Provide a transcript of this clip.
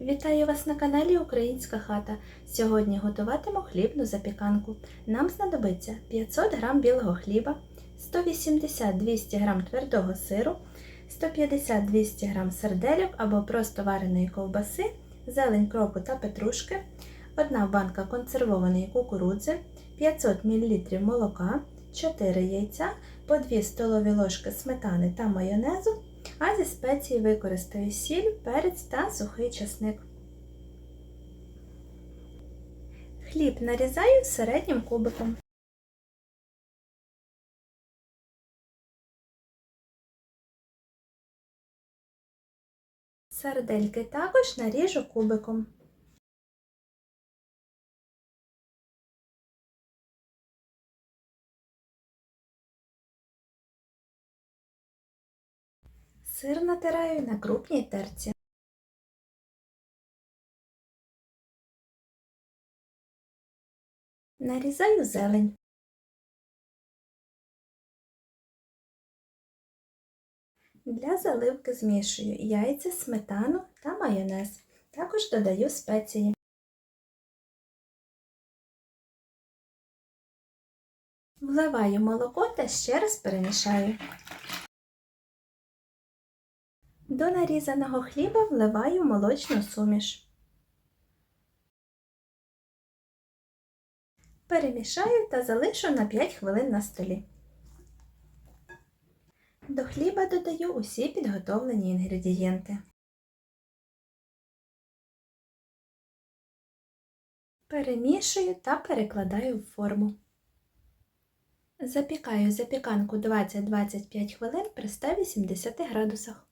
Вітаю вас на каналі Українська хата. Сьогодні готуватиму хлібну запіканку. Нам знадобиться 500 г білого хліба, 180-200 г твердого сиру, 150-200 г сердельок або просто вареної ковбаси, зелень кропу та петрушки, 1 банка консервованої кукурудзи, 500 мл молока, 4 яйця, по 2 столові ложки сметани та майонезу, а зі спеції використаю сіль, перець та сухий часник. Хліб нарізаю середнім кубиком. Сардельки також наріжу кубиком. Сир натираю на крупній терці. Нарізаю зелень. Для заливки змішую яйця, сметану та майонез. Також додаю спеції. Вливаю молоко та ще раз перемішаю. До нарізаного хліба вливаю молочну суміш. Перемішаю та залишу на 5 хвилин на столі. До хліба додаю усі підготовлені інгредієнти. Перемішую та перекладаю в форму. Запікаю запіканку 20-25 хвилин при 180 градусах.